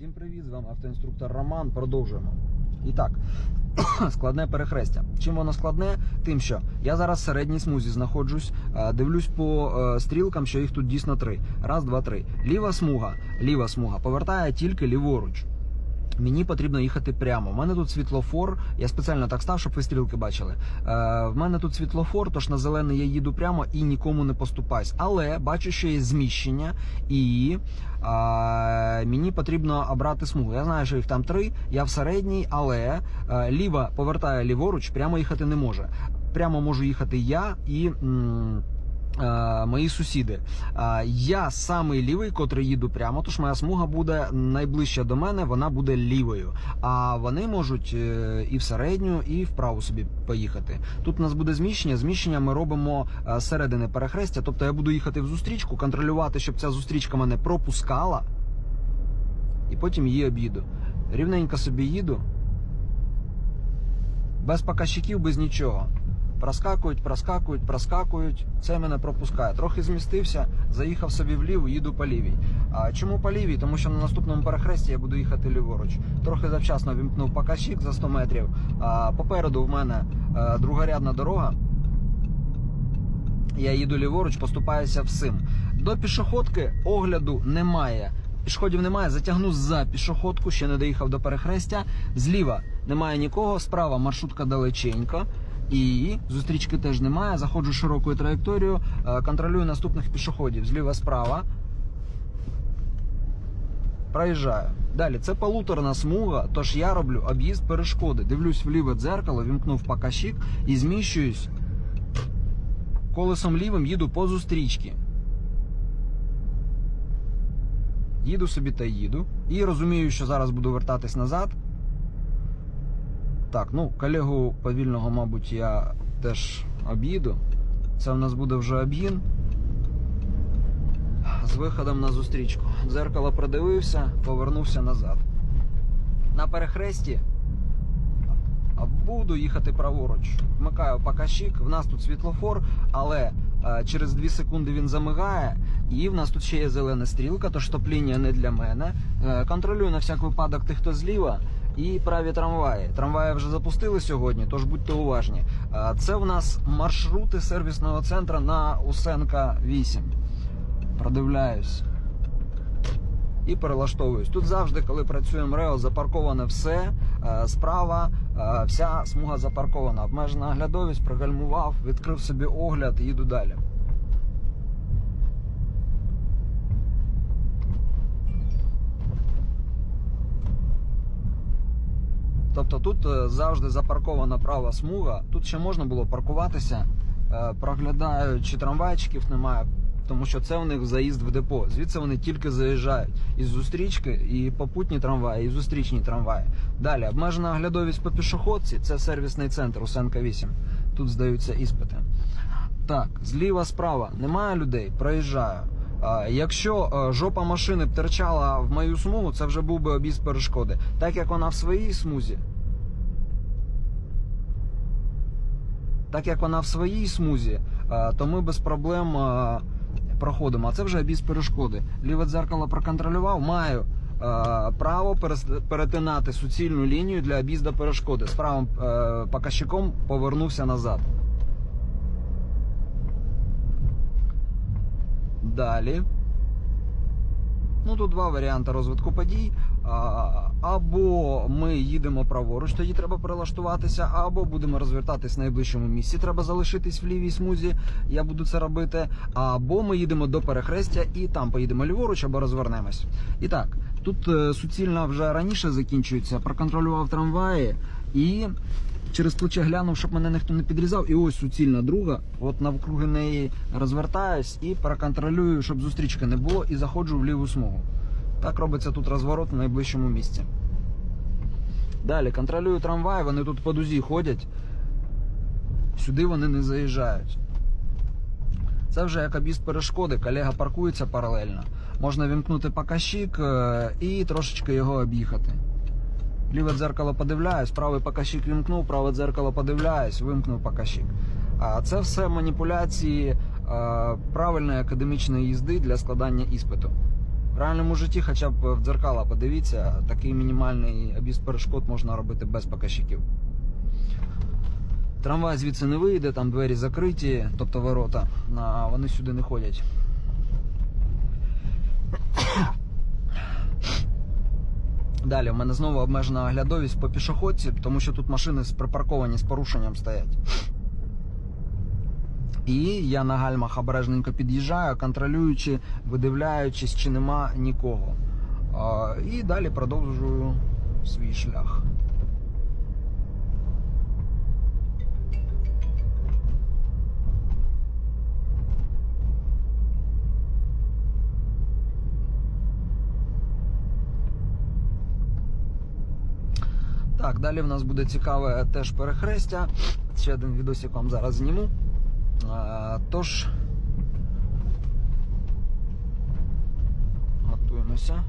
Всім привіт, з вами автоінструктор Роман. Продовжуємо. І так, складне перехрестя. Чим воно складне? Тим, що я зараз в середній смузі знаходжусь, е, дивлюсь по е, стрілкам, що їх тут дійсно три. Раз, два, три. Ліва смуга, ліва смуга повертає тільки ліворуч. Мені потрібно їхати прямо. У мене тут світлофор. Я спеціально так став, щоб ви стрілки бачили. Е, в мене тут світлофор, тож на зелений я їду прямо і нікому не поступаюсь. Але бачу, що є зміщення, і е, мені потрібно обрати смугу. Я знаю, що їх там три. Я в середній, але е, ліва повертає ліворуч, прямо їхати не може. Прямо можу їхати я і. м, Мої сусіди. Е, Я самий лівий, котрий їду прямо, тож моя смуга буде найближча до мене, вона буде лівою. А вони можуть е, і в середню, і вправо собі поїхати. Тут у нас буде зміщення. Зміщення ми робимо е, середини перехрестя. Тобто я буду їхати в зустрічку, контролювати, щоб ця зустрічка мене пропускала, і потім її об'їду. Рівненько собі їду. Без показчиків, без нічого. Проскакують, проскакують, проскакують. Це мене пропускає. Трохи змістився, заїхав собі вліво, їду по лівій. А чому по лівій? Тому що на наступному перехресті я буду їхати ліворуч. Трохи завчасно вімкнув показчик за 100 метрів. А попереду в мене е, другорядна дорога. Я їду ліворуч, поступаюся всім. До пішоходки огляду немає. Пішоходів немає, затягну за пішоходку, ще не доїхав до перехрестя. Зліва немає нікого, справа маршрутка далеченько. І зустрічки теж немає. Заходжу широкою траєкторією, е, контролюю наступних пішоходів. Зліва справа. Проїжджаю. Далі це полуторна смуга, тож я роблю об'їзд перешкоди. Дивлюсь в ліве дзеркало, вімкнув покащик і зміщуюсь колесом лівим їду по зустрічці. Їду собі та їду. І розумію, що зараз буду вертатись назад. Так, ну, колегу повільного, мабуть, я теж об'їду. Це в нас буде вже об'їн. З виходом на зустрічку. Дзеркало продивився, повернувся назад. На перехресті буду їхати праворуч. Вмикаю покащик, в нас тут світлофор, але е, через 2 секунди він замигає, і в нас тут ще є зелена стрілка, тож топління не для мене. Е, контролюю на всяк випадок тих, хто зліва. І праві трамваї. Трамваї вже запустили сьогодні, тож будьте уважні. Це в нас маршрути сервісного центру на Усенка 8. Продивляюсь і перелаштовуюсь. Тут завжди, коли працюємо РЕО, запарковане все. Справа вся смуга запаркована. Обмежена оглядовість, пригальмував, відкрив собі огляд і їду далі. Тобто тут е, завжди запаркована права смуга. Тут ще можна було паркуватися, е, проглядаю, чи трамвайчиків немає, тому що це у них заїзд в депо. Звідси вони тільки заїжджають із зустрічки, і попутні трамваї, і зустрічні трамваї. Далі обмежена оглядовість по пішоходці, це сервісний центр Усенка 8. Тут здаються іспити. Так, зліва, справа немає людей, проїжджаю. А, Якщо е, жопа машини б терчала в мою смугу, це вже був би об'їзд перешкоди. Так як вона в своїй смузі. Так як вона в своїй смузі, е, то ми без проблем е, проходимо. А це вже об'їзд перешкоди. Ліве дзеркало проконтролював, маю. е, Право перетинати суцільну лінію для об'їзду перешкоди. З правим е, показчиком повернувся назад. Далі. Ну, тут два варіанти розвитку подій. Або ми їдемо праворуч, тоді треба перелаштуватися, або будемо розвертатись в найближчому місці. Треба залишитись в лівій смузі, я буду це робити. Або ми їдемо до перехрестя і там поїдемо ліворуч, або розвернемось. І так, тут е, суцільна вже раніше закінчується. Проконтролював трамваї і через плече глянув, щоб мене ніхто не підрізав. І ось суцільна друга. От навкруги неї розвертаюсь і проконтролюю, щоб зустрічки не було, і заходжу в ліву смугу. Так робиться тут розворот в найближчому місці. Далі контролюю трамвай, вони тут по дузі ходять. Сюди вони не заїжджають. Це вже як об'їзд перешкоди, колега паркується паралельно. Можна вімкнути покащик е, і трошечки його об'їхати. Ліве дзеркало подивляюсь, правий покащик вімкнув, праве дзеркало подивляюсь, вимкнув покащик. А це все маніпуляції е, правильної академічної їзди для складання іспиту. В реальному житті, хоча б в дзеркала подивіться, такий мінімальний об'їзд перешкод можна робити без показчиків. Трамвай звідси не вийде, там двері закриті, тобто ворота, а вони сюди не ходять. Далі, в мене знову обмежена оглядовість по пішоходці, тому що тут машини припарковані з порушенням стоять. І я на гальмах обережненько під'їжджаю, контролюючи, видивляючись, чи нема нікого. І далі продовжую свій шлях. Так, далі в нас буде цікаве теж перехрестя. Ще один відосик вам зараз зніму. А, Тож, готуємося.